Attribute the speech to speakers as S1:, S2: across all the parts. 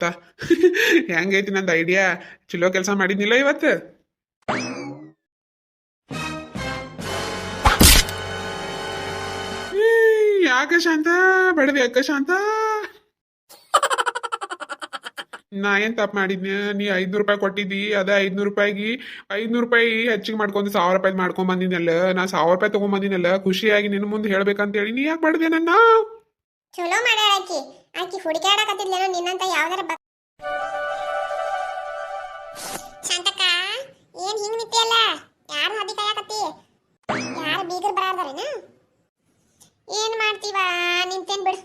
S1: ತ. ಹೆಂಗೈತಿ ನಂದು ಐಡಿಯಾ ಚಲೋ ಕೆಲಸ ಮಾಡಿದ್ನಿಲ್ಲ ಇವತ್ತು? ಯಾಕ ಶಾಂತ? ಬಡವಿ ಅಕ್ಕ ಶಾಂತ? ನಾ ಏನ್ ತಪ್ಪು ಮಾಡಿದ್ನಿ ನೀ ಐದ್ನೂರು ರೂಪಾಯಿ ಕೊಟ್ಟಿದ್ದಿ, ಅದ ಐದ್ನೂರು ರೂಪಾಯಿಗೆ, ಐದ್ನೂರು ರೂಪಾಯಿ ಹೆಚ್ಚಿಗೆ ಮಾಡ್ಕೊಂಡು ಸಾವಿರ ರೂಪಾಯಿ ಮಾಡ್ಕೊಂಡ್ ಬಂದಿನಲ್ಲ ನಾ ಸಾವಿರ ರೂಪಾಯಿ ತಗೊಂಡ್ ಬಂದಿನಲ್ಲ ಖುಷಿಯಾಗಿ ನಿನ್ನ ಮುಂದೆ ಹೇಳ್ಬೇಕಂತ ಹೇಳಿ, ನೀ ಯಾಕೆ ಮಾಡ್ದೆ ನನ್ನ?
S2: ಚಲೋ ಮಾಡ್ಯಾಳ ಆಕಿ. ಆಕಿ ಹುಡುಕಾಡಕತ್ತಿದ್ಲೇನೋ ನಿನ್ನಂತ ಯಾವ್ದಾರ ಬ ಶಾಂತಕ್ಕ, ಏನ್ ಹಿಂಗ್ ನಿಂತಿಯಲ್ಲ? ಯಾರು ಹದಿ ಕಾಯಕತ್ತಿ? ಯಾರು ಬೀಗರ್ ಬರಾರ್ದಾರೇನ? ಏನ್ ಮಾಡ್ತೀವ? ನಿಂತೇನ್ ಬಿಡು.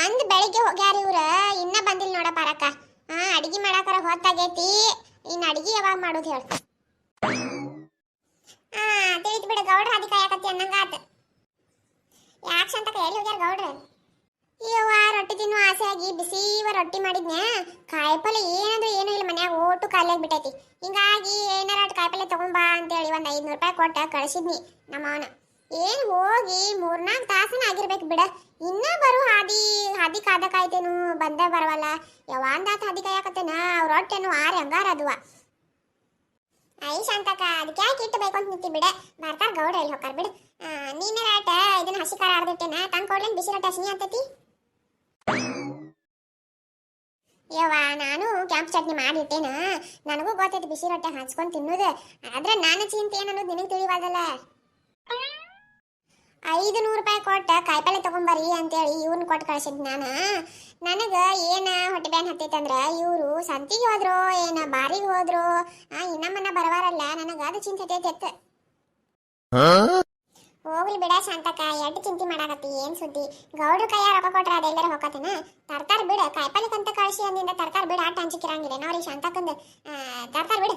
S2: ಒಂದ್ ಬೆಳಿಗ್ಗೆ ಹೋಗ್ಯಾರ ಇವ್ರ, ಇನ್ನ ಬಂದಿಲ್ಲ ನೋಡ ಬರಕ ಹಾ ಅಡಿಗೆ ಮಾಡಾಕರ ಹೊತ್ತಾಗೈತಿ. ಇನ್ ಅಡಿಗೆ ಯಾವಾಗ ಮಾಡೋದು ಹೇಳ್ತ ಹಾ ತಿಳಿತ್ ಬಿಡು, ಗೌಡ್ರ ಹದಿ ಕಾಯಕತ್ತಿ ಅನ್ನಂಗ ಆತ ಯಾಕೆ ಅಂತ ಎಲ್ಲಿ ಹೋಗ್ಯಾರ ಗೌಡ್ರೆ? ಇವ ರೊಟ್ಟಿ ತಿನ್ನೋ ಆಸೆ ಆಗಿ ಇವ ರೊಟ್ಟಿ ಮಾಡಿದ್ನ ಕಾಯಿಪಲ್ಲೆ ಏನಂದ್ರೆ ಏನೂ ಇಲ್ಲ, ಮನ್ಯಾಗ ಓಟು ಖಾಲಿ ಬಿಟ್ಟೈತಿ ಹಿಂಗಾಗಿ ಏನಾರ ಕಾಯಿಪಲ್ಲೆ ತಗೊಂಬಾ ಅಂತೇಳಿ ಒಂದು ಐದ್ನೂರು ರೂಪಾಯಿ ಕೊಟ್ಟ ಕಳಿಸಿದ್ನಿ ನಮ್ಮ ಅವನ ಏನ್ ಹೋಗಿ ಮೂರ್ನಾಲ್ಕು ತಾಸನ ಆಗಿರ್ಬೇಕು ಬಿಡ. ಇನ್ನ ಬರು ಹಾದಿ ಹಾದಿ ಕಾದ ಕಾಯ್ತೇನು ಬಂದೇ ಬರವಲ್ಲ. ಯಾವಾಂದಾತ ಹಾದಿ ಕಾಯಕತ್ತೇನ? ಅವ್ರ ರೊಟ್ಟೆನು ಆರು ಹಂಗಾರ ಅದುವ. ಐ ಶಾಂತಕ ಅದಕ್ಕೆ ಯಾಕೆ ಇಟ್ಟು ಬೇಕು ಅಂತ ನಿಂತಿ ಬಿಡ. ಬರ್ತಾರ ಗೌಡ ಎಲ್ಲಿ ಹೋಗ್ತಾರ ಬಿಡು. ನೀನೇ ರಾಟ ಇದನ್ನ ಹಸಿ ಖಾರ ಆರ್ದಿಟ್ಟೇನ ತಂದ್ ಕೊಡ್ಲೇನ್ ಬಿಸಿ ರೊಟ್ಟಿ ಹಸಿ ಅಂತತಿ? ಯವ್ವ, ನಾನು ಕ್ಯಾಂಪ್ ಚಟ್ನಿ ಮಾಡಿಟ್ಟೇನ. ನನಗೂ ಗೊತ್ತೈತಿ ಬಿಸಿ ರೊಟ್ಟಿ ಹಂಚ್ಕೊಂಡ್ ತಿನ್ನೋದು. ಆದ್ರೆ ನಾನು ಚಿಂತೆ ಏನು ಅನ್ನೋದು ನಿನಗೆ ತಿಳಿವಾದಲ್ಲ ಐದು ನೂರು ರೂಪಾಯಿ ಕೊಟ್ಟ ಕಾಯಿಪಲ್ಲೆ ತಗೊಂಬರ್ರಿ ಅಂತೇಳಿ ಇವ್ನ ಕೊಟ್ಟು ಕಳ್ಸಿದ್ ನಾನು. ನನಗೆ ಏನ ಹೊಟ್ಟೆ ಬ್ಯಾನ್ ಹತ್ತೈತೆ ಅಂದ್ರೆ ಇವರು ಸಂತಿಗೆ ಹೋದ್ರು, ಏನ ಬಾರಿಗೆ ಹೋದ್ರು ಇನ್ನಮ್ಮನ್ನ ಬರವಾರಲ್ಲ, ನನಗೆ ಅದು ಚಿಂತೆ ಹತ್ತೈತೆ ಹೋಗ್ಲಿ ಬಿಡ ಶಾಂತಕ ಎಡ್ ಚಿಂತೆ ಮಾಡಾಕತ್ತಿ, ಏನ್ ಸುದ್ದಿ? ಗೌಡ್ರ ಕೈಯ ರೊಕ್ಕ ಕೊಟ್ರ ಅದೆಲ್ಲರ ಹೋಗತನ ತರ್ತಾರ ಬಿಡ ಕಾಯಿಪಲ್ಲೆ ಕಳಿಸಿ ಅಂದಿಂದ ತರ್ತಾರ ಬಿಡ, ಆಟ ಹಂಚಿಕಿರಂಗಿಲ್ಲ ನೋಡ್ರಿ ಶಾಂತಕಂದ ತರ್ತಾರ ಬಿಡ.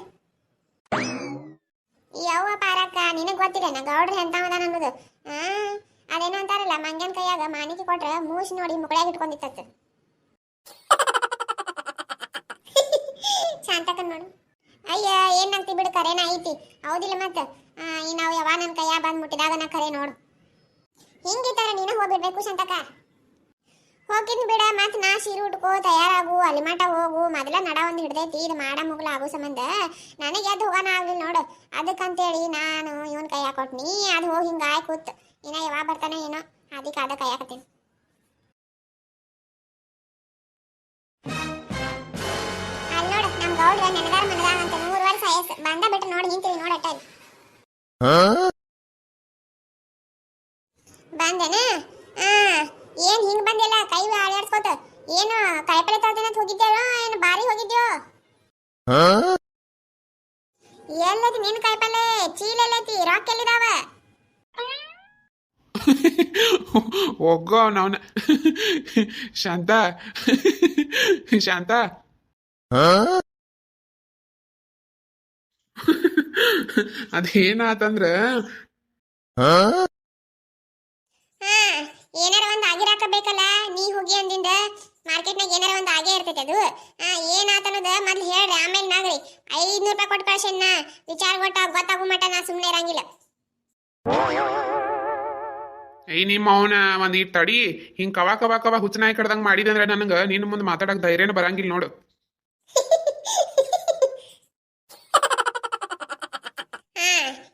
S2: ಯವ್ವ ಪಾರಕ್ಕ, ನಿನಗ್ ಗೊತ್ತಿಲ್ಲ ಗೌಡ್ರ ಎಂತವದಾನ ಅನ್ನೋದು? ಆ, ಅದೇನೋ ಅಂತಾರಲ್ಲ, ಮಂಗ್ಯನ್ ಕೈಯಾಗ ಮಾನಿಕೆ ಕೊಟ್ರ ಮೂಸ್ ನೋಡಿ ಮುಕ್ಳಾಗ ಇಟ್ಕೊಂಡಿತ್ತ ಶಾಂತಕ ನೋಡು. ಅಯ್ಯ, ಏನ್ ಆಗ್ತಿ ಬಿಡು ಕರೇನ ಐತಿ. ಹೌದಿಲ್ಲ ಮತ್ತ. ಈ ನಾವು ಯಾವ ನನ್ನ ಕೈಯ ಬಂದ್ ಮುಟ್ಟಿದಾಗ ನಾ ಕರೆ ನೋಡು. ಹಿಂಗಿತ್ತಾರ ನೀನು ಹೋಗ್ಬಿಡ್ಬೇಕು ಶಾಂತಕ್ಕ ಹೋಗಿದ್ ಬಿಡ ಮತ್ ನಾ ಸೀರೆ ಉಟ್ಕೋ, ತಯಾರಾಗು ಅಲ್ಲಿ ಮಟ ಹೋಗು, ಮೊದಲ ನಡ ಒಂದ್ ಹಿಡ್ದೈತಿ, ಇದು ಮಾಡ ಮುಗ್ಲ ಆಗೋ ಸಂಬಂಧ. ನನಗೆ ಎದ್ದು ಹೋಗೋಣ ಆಗ್ಲಿಲ್ಲ ನೋಡು. ಅದಕ್ಕಂತೇಳಿ ನಾನು ಇವನ್ ಕೈ ಹಾಕೊಟ್ನಿ ಅದು ಹೋಗಿ ಹಿಂಗ ಆಯ್ ಕೂತ್. ಇನ್ನ ಯಾವಾಗ ಬರ್ತಾನೆ ಏನೋ ಅದಕ್ಕೆ ಅದ ಕೈ ಹಾಕತ್ತೀನಿ ಅಲ್ಲಿ ನೋಡು, ನಮ್ ಗೌಡ್ರ, ನೆನಗಾರ ಮನದಾಗ ಅಂತ ಮೂರು ವರ್ಷ ವಯಸ್ಸು ಬಂದ ಬಿಟ್ಟು ನೋಡಿ ನಿಂತೀವಿ ನೋಡಟ್ಟ ಬಂದೇನ? ಏನ್ ಹಿಂಗ್ ಬಂದಿಲ್ಲ? ಕೈ ಆಡ್ಯಾಡ್ಸ್ಕೊತ ಏನು ಕಾಯಿಪಲ್ಲೆ ತರ್ತೀನಿ ಅಂತ ಹೋಗಿದ್ದೇಳೋ ಏನು ಬಾರಿ ಹೋಗಿದ್ಯೋ? ಎಲ್ಲೈತಿ ನಿನ್ ಕಾಯಿಪಲ್ಲೆ ಚೀಲ ಎಲ್ಲೈತಿ ರಾಕ್ ಎಲ್ಲಿದಾವ?
S1: ಹೋಗೋ ಅವನವನ. ಶಾಂತ. ಶಾಂತ. ಅದೇನಾತಂದ್ರ
S2: ಹಾ? ಏನಾರ ಒಂದ್ ಆಗಿರಾಕಬೇಕಲ್ಲ ನೀ ಹೋಗಿ ಅಂದಿಂದ ಮಾರ್ಕೆಟ್ನಾಗ ಏನಾರ ಒಂದ್ ಆಗೇ ಇರ್ತೈತೆ ಅದು. ಆ ಏನಾತ ಅನ್ನೋದ ಮೊದ್ಲು ಹೇಳ್ರಿ ಆಮೇಲೆ ನಾಗ್ರಿ. ಐದ್ನೂರು ರೂಪಾಯಿ ಕೊಟ್ಟು ಕಳ್ಸೇನ ವಿಚಾರ ಗೊತ್ತ ಗೊತ್ತಾಗೋ ಮಟ ನಾ ಸುಮ್ಮನೆ ಇರಂಗಿಲ್ಲ.
S1: ಐ ನಿಮ್ಮ ಅವನ ಒಂದ್ ಈ ತಡಿ ಹಿಂಗ್ ಕವಾ ಕವಾ ಕವಾ ಹುಚ್ಚನಾಯಿ ಕಡ್ದಂಗ್ ಮಾಡಿದಂದ್ರ ನನಗ ನಿನ್ನ ಮುಂದೆ ಮಾತಾಡಕ್ ಧೈರ್ಯನ ಬರಂಗಿಲ್ಲ ನೋಡು
S2: ಹಾ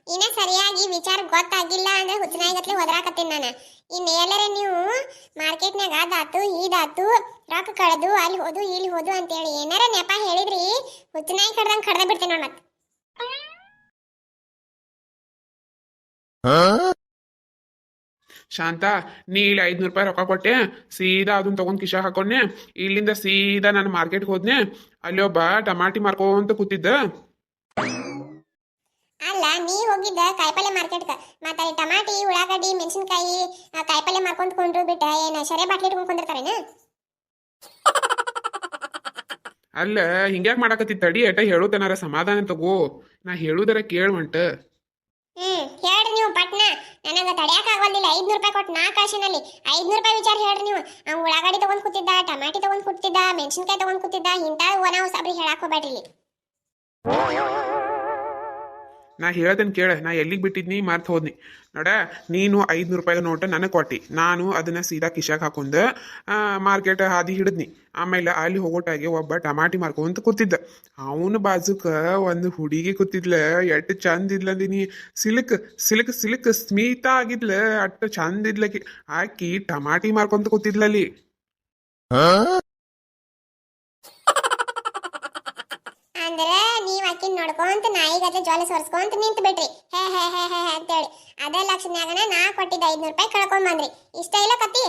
S2: ಇನ್ನ ಸರಿಯಾಗಿ ವಿಚಾರ ಗೊತ್ತಾಗಿಲ್ಲ ಅಂದ್ರೆ ಹುಚ್ಚನಾಯಿಗತ್ಲೆ ಹೋದ್ರಾಕತ್ತೀನಿ ನಾನು ಇನ್ನು ಎಲ್ಲರ ನೀವು ಮಾರ್ಕೆಟ್ನಾಗ ಅದಾತು ಇದಾತು ರೊಕ್ಕ ಕಳೆದು ಅಲ್ಲಿ ಹೋದು ಇಲ್ಲಿ ಹೋದು ಅಂತೇಳಿ ಏನಾರ ನೆಪ ಹೇಳಿದ್ರಿ ಹುಚ್ಚನಾಯಿ ಕಡ್ದಂಗ್ ಕಡ್ದ ಬಿಡ್ತೇನೆ ನೋಡ್ ಮತ್ತೆ.
S1: ಶಾಂತ ನೀ ಇಲ್ಲಿ ಐದ್ನೂರು ರೂಪಾಯಿ ರೊಕ್ಕ ಕೊಟ್ಟೆ ಸೀದಾ ಅದನ್ನ ತಗೊಂಡ್ ಕಿಶಾ ಹಾಕೊಂಡೆ ಇಲ್ಲಿಂದ ಸೀದಾ ನಾನು ಮಾರ್ಕೆಟ್ಗೆ ಹೋದ್ನೆ ಅಲ್ಲಿ ಒಬ್ಬ ಟಮಾಟಿ ಮಾರ್ಕೊಂತ ಕೂತಿದ್ದ.
S2: ನೀ ಹೋಗಿದ್ದ ಕಾಯಿಪಲ್ಲೆ ಮಾರ್ಕೆಟ್ಗೆ ಮತ್ತೆ ಅಲ್ಲಿ ಟಮಾಟಿ ಉಳ್ಳಾಗಡ್ಡಿ ಮೆಣಸಿನಕಾಯಿ ಕಾಯಿಪಲ್ಲೆ ಮಾರ್ಕೊಂಡ್ ಕೊಂಡ್ರು ಬಿಟ್ಟ ಏನ ಶರೆ ಬಾಟ್ಲಿ ಇಟ್ಕೊಂಡ್ ಕುಂದಿರ್ತಾರೇನ?
S1: ಅಲ್ಲ ಹಿಂಗ್ಯಾಕ್ ಮಾಡಾಕತ್ತಿ ತಡಿ ಏಟ ಹೇಳುದನಾರ ಸಮಾಧಾನ ತಗೋ. ನಾ ಹೇಳುದರ ಕೇಳ್ವಂಟ
S2: ಹ್ಮ್ ಹೇಳ್ರಿ ನೀವು ಪಟ್ನ. ನನಗ ತಡ್ಯಾಕ ಆಗೋದಿಲ್ಲ ಐದ್ನೂರು ರೂಪಾಯಿ ಕೊಟ್ಟು ನಾ ಕಾಶಿನಲ್ಲಿ ಐದ್ನೂರು ರೂಪಾಯಿ ವಿಚಾರ ಹೇಳ್ರಿ ನೀವು. ಅವ್ನು ಉಳ್ಳಾಗಡ್ಡಿ ತಗೊಂಡ್ ಕೂತಿದ್ದ ಟಮಾಟಿ ತಗೊಂಡ್ ಕೂತಿದ್ದ ಮೆಣಸಿನ್ಕಾಯಿ ತಗೊಂಡ್ ಕೂತಿದ್ದ ಇಂಥ ಒಣ ಸಬ್ರಿ ಹೇಳಾಕ ಹೋಗ್ಬೇಡ್ರಿ ಇಲ್ಲಿ.
S1: ನಾ ಹೇಳ್ದನ್ ಕೇಳ, ನಾ ಎಲ್ಲಿಗೆ ಬಿಟ್ಟಿದ್ನಿ? ಮರ್ತು ಹೋದ್ನಿ. ನೋಡ, ನೀನು ಐದ್ನೂರು ರೂಪಾಯಿ ನೋಟ ನನಗೆ ಕೊಟ್ಟಿ. ನಾನು ಅದನ್ನ ಸೀದಾ ಕಿಶಾಕ್ ಹಾಕೊಂಡು ಮಾರ್ಕೆಟ್ ಹಾದಿ ಹಿಡಿದ್ನಿ. ಆಮೇಲೆ ಅಲ್ಲಿ ಹೋಗೋಟಾಗೆ ಒಬ್ಬ ಟಮಾಟಿ ಮಾರ್ಕೊಂತ ಕೂತಿದ್ದ. ಅವನ ಬಾಜುಕ ಒಂದು ಹುಡುಗಿ ಕೂತಿದ್ಲ ಎಟ್ಟು ಚಂದ ಇದ್ಲಂದಿನಿ ಸಿಲ್ಕ್ ಸಿಲ್ಕ್ ಸಿಲ್ಕ್ ಸ್ಮಿತ ಆಗಿದ್ಲ ಅಟ್ಟು ಚಂದ ಇದ್ಲಕಿ. ಆಕಿ ಟಮಾಟಿ ಮಾರ್ಕೊಂತ ಕೂತಿದ್ಲಲ್ಲಿ
S2: ಅಂದ್ರೆ ನೀವ್ ನೋಡ್ಕೊಂತ ನಾಯಿಗತ್ತೆ ಜೋಲ ಸೊರ್ಸ್ಕೊಂತ ನಿಂತು ಬಿಟ್ರಿ. ಹೇ ಹೇ ಹೇ ಹೇ ಹೇ ಅಂತೇಳಿ. ಅದೇ ಲಕ್ಷನ್ಯಾಗನ ನಾ ಕೊಟ್ಟಿದ್ದ ಐದ್ನೂರು ರೂಪಾಯಿ ಕಳ್ಕೊಂಡ್ ಬಂದ್ರಿ. ಇಷ್ಟ ಇಲ್ಲ ಕತ್ತಿ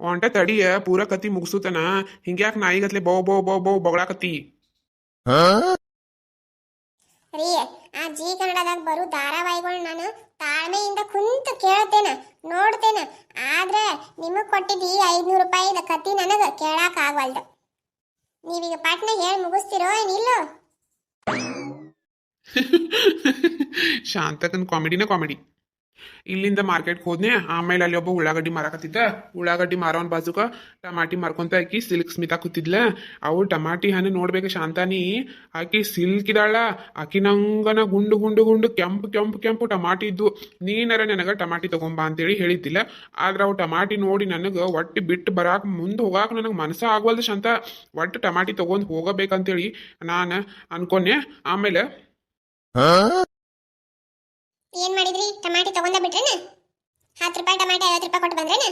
S1: ಒಂಟ ತಡಿಯ ಪೂರ ಕತಿ ಮುಗಿಸುತನ ಹಿಂಗ್ಯಾಕ್ ನಾಯಿಗತ್ಲೆ ಬೋ ಬೋ ಬೋ ಬೋ ಬಗಳಾಕತ್ತಿ.
S2: ರೀ ಆ ಜಿ ಕನ್ನಡದಾಗ ಬರೋ ಧಾರಾವಾಹಿಗಳು ನಾನು ತಾಳ್ಮೆಯಿಂದ ಕುಂತ ಕೇಳ್ತೇನೆ ನೋಡ್ತೇನೆ. ಆದ್ರೆ ನಿಮಗ್ ಕೊಟ್ಟಿದ್ದ ಈ ಐದ್ನೂರು ರೂಪಾಯಿದ ಕತ್ತಿ ನನಗ ಕೇಳಾಕ ಆಗಲ್ಲ ನೀವೀಗ ಪಾಟ್ನ ಹೇಳಿ ಮುಗಿಸ್ತಿರೋ ಏನಿಲ್ಲೋ?
S1: शांत कॉमेडी ना कॉमेडी ಇಲ್ಲಿಂದ ಮಾರ್ಕೆಟ್ಗೆ ಹೋದ್ನೆ, ಆಮೇಲೆ ಅಲ್ಲಿ ಒಬ್ಬ ಉಳ್ಳಾಗಡ್ಡಿ ಮಾರಾಕತ್ತಿದ್ದ. ಉಳ್ಳಾಗಡ್ಡಿ ಮಾರೋನ್ ಬಾಜುಕ ಟಮಾಟಿ ಮಾರ್ಕೊಂತ ಆಕಿ ಸಿಲ್ಕ್ ಸ್ಮಿತಾ ಕೂತಿದ್ಲ. ಅವು ಟಮಾಟಿ ಹಣ್ಣು ನೋಡ್ಬೇಕು ಶಾಂತಾನಿ. ಆಕಿ ಸಿಲ್ಕ್ ಇದಾಳ ಆಕಿ ನಂಗನ ಗುಂಡು ಗುಂಡು ಗುಂಡು ಕೆಂಪು ಕೆಂಪು ಕೆಂಪು ಟಮಾಟಿ ಇದ್ದು, ನೀನರ ನನಗ ಟಮಾಟಿ ತಗೊಂಬಾ ಅಂತೇಳಿ ಹೇಳಿದ್ದಿಲ್ಲ. ಆದ್ರೆ ಅವು ಟಮಾಟಿ ನೋಡಿ ನನಗೆ ಒಟ್ಟು ಬಿಟ್ಟು ಬರಾಕ್ ಮುಂದೆ ಹೋಗಾಕ ನನಗೆ ಮನಸ್ಸ ಆಗ್ವಲ್ದು ಶಾಂತ. ಒಟ್ಟು ಟಮಾಟಿ ತಗೊಂಡ್ ಹೋಗಬೇಕಂತೇಳಿ ನಾನು ಅನ್ಕೊಂಡೆ. ಆಮೇಲೆ
S2: ಏನ್ ಮಾಡಿದ್ರಿ? ಟಮಾಟಿ ತಗೊಂಡ ಬಿಟ್ರೇನ ಹತ್ತು ರೂಪಾಯಿ ಟಮಾಟಿ, ಐವತ್ತು ರೂಪಾಯಿ ಕೊಟ್ಟು ಬಂದ್ರೇನ?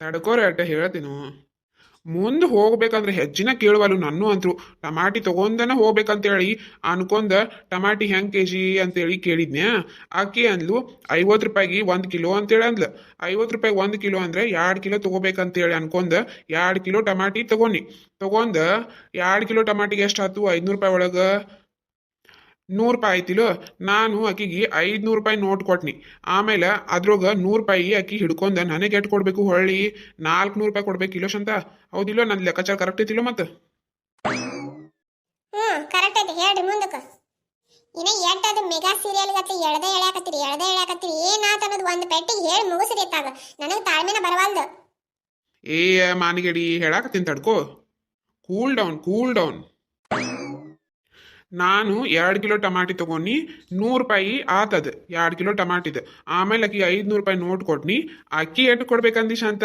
S1: ತಡ್ಕೋರಿ ಅಟ್ಟ, ಹೇಳ್ತೀನಿ. ಮುಂದೆ ಹೋಗ್ಬೇಕಂದ್ರೆ ಹೆಜ್ಜಿನ ಕೇಳುವಲ್ಲ ನನ್ನೂ ಅಂತರು ಟಮಾಟಿ ತಗೊಂದನ ಹೋಗ್ಬೇಕಂತೇಳಿ ಅನ್ಕೊಂಡ ಟಮಾಟಿ ಹೆಂಗ್ ಕೆ ಜಿ ಅಂತೇಳಿ ಕೇಳಿದ್ನ ಆಕಿ ಅಂದ್ಲು, ಐವತ್ತು ರೂಪಾಯಿಗೆ ಒಂದು ಕಿಲೋ ಅಂತೇಳಿ ಅಂದ್ಲು. ಐವತ್ತು ರೂಪಾಯಿ ಒಂದು ಕಿಲೋ ಅಂದ್ರೆ ಎರಡು ಕಿಲೋ ತಗೋಬೇಕಂತೇಳಿ ಅನ್ಕೊಂಡ ಎರಡು ಕಿಲೋ ಟಮಾಟಿ ತಗೊಂಡಿ. ತಗೊಂಡ ಎರಡು ಕಿಲೋ ಟಮಾಟಿಗೆ ಎಷ್ಟು? ಆತು ಐದ್ನೂರು ರೂಪಾಯಿ ಒಳಗೆ. ನೂರು ರೂಪಾಯಿ ಆಯ್ತಿಲ್ಲ ನಾನು ಆಕಿಗೆ ಐದ್ನೂರು ರೂಪಾಯಿ ನೋಟ್ ಕೊಟ್ನಿ. ಆಮೇಲೆ ಅದ್ರೊಗ ನೂರು ರೂಪಾಯಿ ಆಕಿ ಹಿಡ್ಕೊಂಡು ನನಗೆ ಎಟ್ ಕೊಡಬೇಕು ಹೊಳ್ಳಿ? ನಾಲ್ಕುನೂರು ರೂಪಾಯಿ ಕೊಡ್ಬೇಕು ಇಲ್ಲೋ ಅಂತ ಹೌದಿಲ್ಲ? ನನ್ನ ಲೆಕ್ಕಾಚಾರ ಕರೆಕ್ಟ್ ಐತಿಲ್ಲ ಮತ್ತೆ?
S2: ಹ್ಞೂ ಕರೆಕ್ಟ್ ಐತಿ. ಹೇಳ್ರಿ ಮುಂದಕ್ಕೆ. ಇನ್ನ ಎಟ್ ಅದು ಮೆಗಾ ಸೀರಿಯಲ್ ಗತ್ತೆ ಎಳ್ದೆ ಎಳ್ಯಾಕತ್ತೀರಿ ಎಳ್ದೆ ಎಳ್ಯಾಕತ್ತೀರಿ. ಏನಾತ ಅನ್ನೋದು ಒಂದು ಪೆಟ್ಟಿಗೆ ಹೇಳಿ ಮುಗಿಸ್ರಿ ಅತ್ತಾಗ ನನಗೆ ತಾಳ್ಮೆನ ಬರವಲ್ದು.
S1: ಏ ಮಾನಿಗೆಡಿ ಹೇಳಾಕತ್ತೀನಿ ತಡ್ಕೋ. ಕೂಲ್ ಡೌನ್ ಕೂಲ್ ಡೌನ್ ನಾನು ಎರಡು ಕಿಲೋ ಟಮಾಟಿ ತೊಗೊಂಡು ನೂರು ರೂಪಾಯಿ ಆತದ. ಎರಡು ಕಿಲೋ ಟಮಾಟಿದ. ಆಮೇಲೆ ಅಕ್ಕಿ ಐದುನೂರು ರೂಪಾಯಿ ನೋಟ್ ಕೊಟ್ನಿ. ಅಕ್ಕಿ ಎಷ್ಟು ಕೊಡ್ಬೇಕಂದಿ ಶಾಂತ?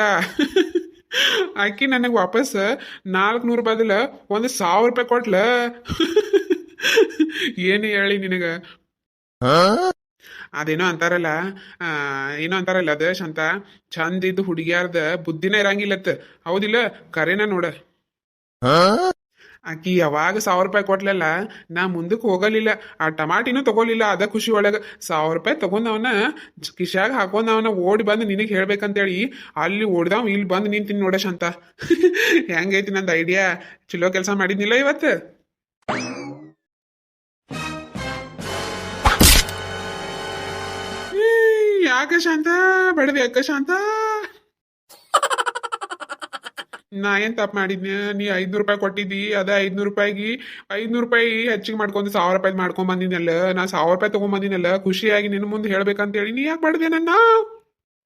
S1: ಅಕ್ಕಿ ನನಗೆ ವಾಪಸ್ ನಾಲ್ಕುನೂರು ಬದಲು ಒಂದು ಸಾವಿರ ರೂಪಾಯಿ ಕೊಟ್ಲ. ಏನು ಹೇಳಿ ನಿನಗೆ? ಅದೇನೋ ಅಂತಾರಲ್ಲ ಏನೋ ಅಂತಾರಲ್ಲ ಅದ ಶಾಂತ? ಚಂದ ಇದ್ದು ಹುಡುಗಿಯಾರ್ದ ಬುದ್ಧಿನ ಇರಂಗಿಲ್ಲತ್ತ ಹೌದಿಲ್ಲ? ಕರೆನ ನೋಡ. ಆಕಿ ಯಾವಾಗ ಸಾವಿರ ರೂಪಾಯಿ ಕೊಟ್ಲಲ್ಲ, ನಾ ಮುಂದಕ್ಕೆ ಹೋಗಲಿಲ್ಲ. ಆ ಟಮಾಟಿನೂ ತಗೊಲಿಲ್ಲ, ಅದ ಖುಷಿ ಒಳಗೆ. ಸಾವಿರ ರೂಪಾಯಿ ತಗೊಂಡವನ, ಕಿಶಾಗ ಹಾಕೊಂಡವನ ಓಡಿ ಬಂದು ನಿನಗೆ ಹೇಳ್ಬೇಕಂತೇಳಿ, ಅಲ್ಲಿ ಓಡ್ದಾವ್, ಇಲ್ಲಿ ಬಂದು ನಿಂತೀನಿ ನೋಡ ಶಾಂತ. ಹೆಂಗೈತಿ ನಂದು ಐಡಿಯಾ? ಚಲೋ ಕೆಲಸ ಮಾಡಿದ್ನಿಲ್ಲ ಇವತ್ತು? ಯಾಕ ಶಾಂತ? ಬಡವಿ ಅಕ್ಕ ಶಾಂತ. ನಾ ಏನ್ ತಪ್ಪು ಮಾಡಿದ್ನಿ? ನೀ ಐದ್ನೂರು ರೂಪಾಯಿ ಕೊಟ್ಟಿದ್ದಿ ಅದ ಐದ್ನೂರು ರೂಪಾಯಿಗೆ ಐದ್ನೂರು ರೂಪಾಯಿ ಹೆಚ್ಚಿಗೆ ಮಾಡ್ಕೊಂಡು ಸಾವಿರ ರೂಪಾಯಿ ಮಾಡ್ಕೊಂಡ್ ಬಂದಿನಲ್ಲ ನಾ ಸಾವಿರ ರೂಪಾಯಿ ತಗೊಂಡ್ ಬಂದಿನಲ್ಲ ಖುಷಿಯಾಗಿ ನಿನ್ನ ಮುಂದೆ ಹೇಳ್ಬೇಕಂತೇಳಿ ನೀ ಯಾಕೆ ಮಾಡಿದೆ ನನ್ನ?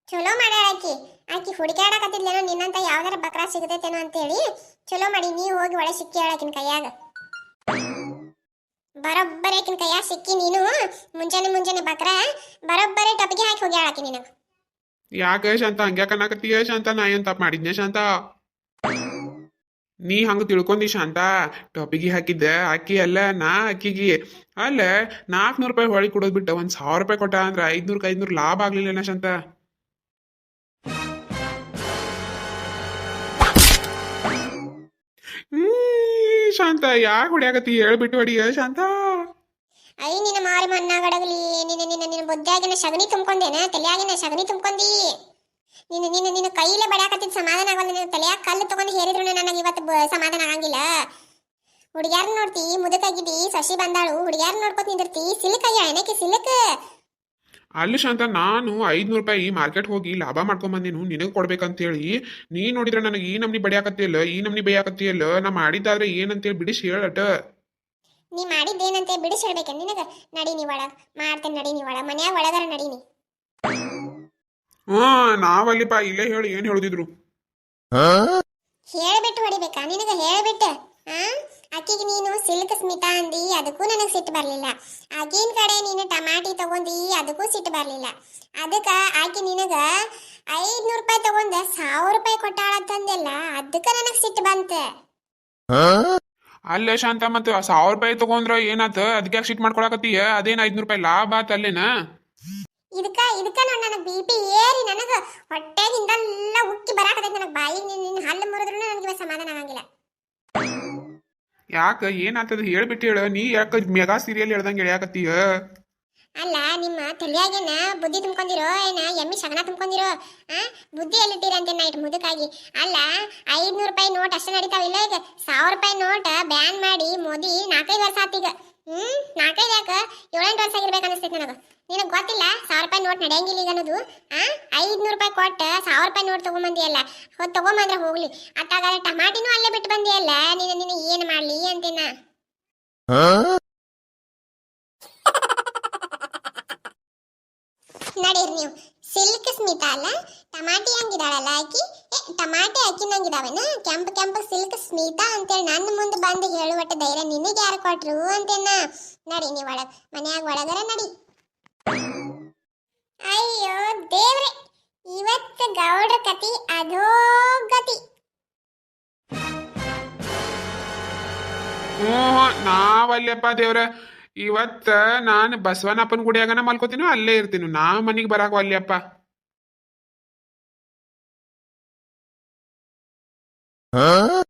S2: ಚಲೋ ಮಾಡ್ಯಾಳ ಆಕಿ. ಆಕಿ ಹುಡುಕ್ಯಾಡಕತ್ತಿದ್ಲೇನೋ ನಿನ್ನಂತ ಯಾವ್ದಾರ ಬಕ್ರ ಸಿಗತೈತೇನೋ ಅಂತೇಳಿ ಚಲೋ ಮಾಡಿ ನೀ ಹೋಗಿ ಒಳಗೆ ಸಿಕ್ಕಿ ಹೇಳಕಿನ ಕೈಯಾಗ. ಬರೋಬ್ಬರಿ ಆಕಿನ ಕೈಯಾಗ ಸಿಕ್ಕಿ ನೀನು ಮುಂಜಾನೆ ಮುಂಜಾನೆ ಬಕ್ರ ಬರೋಬ್ಬರಿ ಟಪಿಗೆ ಹಾಕಿ ಹೋಗಿ ಹೇಳಕಿ ನಿನಗೆ.
S1: ಯಾಕೆ ಶಾಂತ ಹಂಗ್ಯಾಕ ಅನ್ನಕತ್ತೀಯ ಶಾಂತ? ನಾ ಏನ್ ತಪ್ಪು ಮಾಡಿದ್ನೆ ಶಾಂತ? ನೀ ಹಂಗ ತಿಳ್ಕೊಂಡಿ ಶಾಂತ ಟಾಪಿಗೆ ಹಾಕಿದ್ದೆ. ಅಕ್ಕಿ ಅಲ್ಲ, ನಾ ಅಕ್ಕಿಗೆ. ಅಲ್ಲ ನಾಲ್ಕುನೂರು ರೂಪಾಯಿ ಹೊಳಿ ಕೊಡೋದು ಬಿಟ್ಟ ಒಂದ್ ಸಾವಿರ ರೂಪಾಯಿ ಕೊಟ್ಟ ಅಂದ್ರೆ ಐದ್ನೂರಕ್ಕೆ ಐದ್ನೂರು ಲಾಭ ಆಗ್ಲಿಲ್ಲ ಶಾಂತ ಶಾಂತ, ಯಾಕೆ ಹೊಡಿಯಾಗತ್ತಿ ಹೇಳ್ಬಿಟ್ಟು ಹೊಡಿಯ ಶಾಂತ.
S2: ಐ, ನಿನ್ನ ಮಾರಿ ಮಣ್ಣಾಗಡಗಲಿ ನಿನ್ನ ನಿನ್ನ ನಿನ್ನ ಬುದ್ಧಿಯಾಗಿನ ಶಗಣಿ ತುಂಬ್ಕೊಂಡೇನ? ತಲೆಯಾಗಿನ ಶಗಣಿ ತುಂಬ್ಕೊಂಡಿ. ನಿನ್ನ ನಿನ್ನ ನಿನ್ನ ಕೈಲೇ ಬಡಿಯಾಕತ್ತಿದ್ ಸಮಾಧಾನ ಆಗಲ್ಲ ನಿನ್ನ ತಲೆಯಾಗ ಕಲ್ಲು ತಗೊಂಡು ಹೇರಿದ್ರು ನನಗೆ ಇವತ್ತು ಸಮಾಧಾನ ಆಗಂಗಿಲ್ಲ. ಹುಡುಗ್ಯಾರ ನೋಡ್ತಿ ಮುದುಕಾಗಿದ್ದಿ ಸಸಿ ಬಂದಾಳು. ಹುಡುಗ್ಯಾರ ನೋಡ್ಕೊತ ನಿಂದಿರ್ತಿ. ಸಿಲುಕ ಏನಕ್ಕೆ ಸಿಲುಕ?
S1: ಅಲ್ಲಿ ಶಾಂತ ನಾನು ಐದ್ನೂರು ರೂಪಾಯಿ ಮಾರ್ಕೆಟ್ ಹೋಗಿ ಲಾಭ ಮಾಡ್ಕೊಂಡ್ ಬಂದೇನು. ನಿನಗೆ ಕೊಡ್ಬೇಕಂತೇಳಿ. ನೀ ನೋಡಿದ್ರೆ ನನಗೆ ಈ ನಮ್ನಿ ಬಡಿಯಾಕತ್ತಿಯಲ್ಲ ಈ ನಮ್ನಿ ಬೈಯಾಕತ್ತಿಯಲ್ಲ. ನಾ ಮಾಡಿದ್ದಾದ್ರೆ ಏನಂತೇಳಿ ಬಿಡಿಸಿ ಹೇಳಟ.
S2: ನೀ ಮಾಡಿದ್ದೇನಂತೆ ಬಿಡಿಸಿ ಹೇಳ್ಬೇಕ ನಿನಗ? ನಡಿ ನೀ ಒಳಗ್. ಮಾಡ್ತೇನೆ ನಡಿ ನೀ ಒಳಗ್. ಮನ್ಯಾಗ ಒಳಗರ ನಡಿ ನೀ
S1: ಹಾ ನಾವಲ್ಲಿಪ್ಪ ಇಲ್ಲೇ ಹೇಳಿ ಏನ್ ಹೇಳುದಿದ್ರು.
S2: ಹೇಳ್ಬಿಟ್ಟು ಹೊಡಿಬೇಕಾ? ನಿನಗ ಹೇಳ್ಬಿಟ್ಟು ಆ? ಆಕಿಗೆ ನೀನು ಸಿಲ್ಕ್ ಸ್ಮಿತಾ ಅಂದಿ ಅದಕ್ಕೂ ನನಗೆ ಸಿಟ್ಟು ಬರಲಿಲ್ಲ. ಆಕಿನ ಕಡೆ ನೀನು ಟಮಾಟಿ ತಗೊಂಡಿ ಅದಕ್ಕೂ ಸಿಟ್ಟು ಬರಲಿಲ್ಲ. ಅದಕ್ಕ ಆಕಿ ನಿನಗ ಐದ್ನೂರು ರೂಪಾಯಿ ತಗೊಂಡ ಸಾವಿರ ರೂಪಾಯಿ ಕೊಟ್ಟಾಳತ್ತಂದೆಲ್ಲ ಅದಕ್ಕ ನನಗೆ ಸಿಟ್ಟು ಬಂತೆ.
S1: ಅಲ್ಲ ಶಾಂತ ಮತ್ತೆ ಸಾವಿರ ರೂಪಾಯಿ ತಗೊಂಡ್ರ ಏನಾತ? ಅದಕ್ಕೆ ಸಿಟ್ಟು ಶೀಟ್ ಮಾಡ್ಕೊಳಕತ್ತೀಯ? ಅದೇನು ಐದ್ನೂರು ರೂಪಾಯಿ ಲಾಭ ಆತ ಅಲ್ಲೇನ?
S2: ಇದಕ್ಕ ಇದಕ್ಕ ನೋಡಿ ನನಗೆ ಬಿ ಪಿ ಏರಿ ನನಗೆ ಹೊಟ್ಟೆಗಿಂದೆಲ್ಲ ಉಕ್ಕಿ ಬರಾಕತೈತಿ ನನಗೆ ಬಾಯಿಗೆ ನಿನ್ನ ಹಲ್ಲು ಮುರಿದ್ರು ನನಗೆ ಇವಾಗ ಸಮಾಧಾನ ಆಗಂಗಿಲ್ಲ.
S1: ಯಾಕ ಏನಾಗ್ತದ? ಹೇಳ್ಬಿಟ್ಟು ಹೇಳ. ನೀ ಯಾಕ ಮೆಗಾ ಸೀರಿಯಲ್ ಹೇಳ್ದಂಗೆ ಹೇಳ್ಯಾಕತ್ತೀಯ
S2: ಅಲ್ಲ ನಿಮ್ಮ ತಲೆಯಾಗೇನ ಬುದ್ಧಿ ತುಂಬ್ಕೊಂಡಿರೋ ಏನ ಎಮ್ಮಿ ಶಗನ ತುಂಬ್ಕೊಂಡಿರೋ ಆ? ಬುದ್ಧಿ ಎಲ್ಲಿಟ್ಟಿರ ಅಂತ ನೈಟ್ ಮುದುಕಾಗಿ? ಅಲ್ಲ ಐದ್ನೂರು ರೂಪಾಯಿ ನೋಟ್ ಅಷ್ಟೇ ನಡೀತಾವಿಲ್ಲ ಈಗ? ಸಾವಿರ ರೂಪಾಯಿ ನೋಟ್ ಬ್ಯಾನ್ ಮಾಡಿ ಮೋದಿ ನಾಲ್ಕೈದು ವರ್ಷ ಆತೀಗ ಹ್ಮ್ ನಾಲ್ಕೈದು ಯಾಕ? ಏಳೆಂಟು ವರ್ಷ ಆಗಿರ್ಬೇಕು ಅನಿಸ್ತೈತೆ ನನಗೆ. ನಿನಗೆ ಗೊತ್ತಿಲ್ಲ? ಸಾವಿರ ರೂಪಾಯಿ ನೋಟ್ ನಡೆಯಂಗಿಲ್ಲ ಈಗ ಅನ್ನೋದು. ಆ? ಐದ್ನೂರು ರೂಪಾಯಿ ಕೊಟ್ಟು ಸಾವಿರ ರೂಪಾಯಿ ನೋಟ್ ತೊಗೊಂಬಂದಿಯಲ್ಲ. ಹೋಗಿ ತಗೊಂಬಂದ್ರೆ ಹೋಗ್ಲಿ. ಅತ್ತಾಗ ಟಮಾಟಿನೂ ಅಲ್ಲೇ ಬಿಟ್ಟು ಬಂದಿಯಲ್ಲ. ನೀನು ನಿನ್ನ ಏನು ಮಾಡಲಿ ಅಂತೀನ? ನಡೀರಿ ನೀವು. ಸಿಲ್ಕ್ ಸ್ಮಿತಾ ಅಲ್ಲ? ಟಮಾಟಿ ಹಂಗಿದಾಳಲ್ಲ ಆಕಿ? ಏ ಟಮಾಟಿ ಹಾಕಿನಂಗಿದಾವೇನ ಕೆಂಪು ಕೆಂಪು ಸಿಲ್ಕ್ ಸ್ಮಿತಾ ಅಂತೇಳಿ ನನ್ನ ಮುಂದೆ ಬಂದು ಹೇಳುವಟ್ಟ ಧೈರ್ಯ ನಿನಗೆ ಯಾರು ಕೊಟ್ರು ಅಂತೇನ? ನಡಿ ನೀವು ಒಳಗೆ ಮನ್ಯಾಗ ಒಳಗರ ನಡಿ. ದೇವ್ರೆ ಇವತ್ತು ಗೌಡ ಕತಿ ಅದೋ ಗತಿ.
S1: ಹ್ಞೂ ನಾವಲ್ಲಪ್ಪ ದೇವ್ರ. ಇವತ್ತ ನಾನು ಬಸವನಪ್ಪನ ಗುಡಿಯಾಗನ ಮಲ್ಕೋತೀನಿ ಅಲ್ಲೇ ಇರ್ತೀನಿ. ನಾ ಮನೆಗೆ ಬರಾಕ ಅಲ್ಲಪ್ಪ
S3: Huh?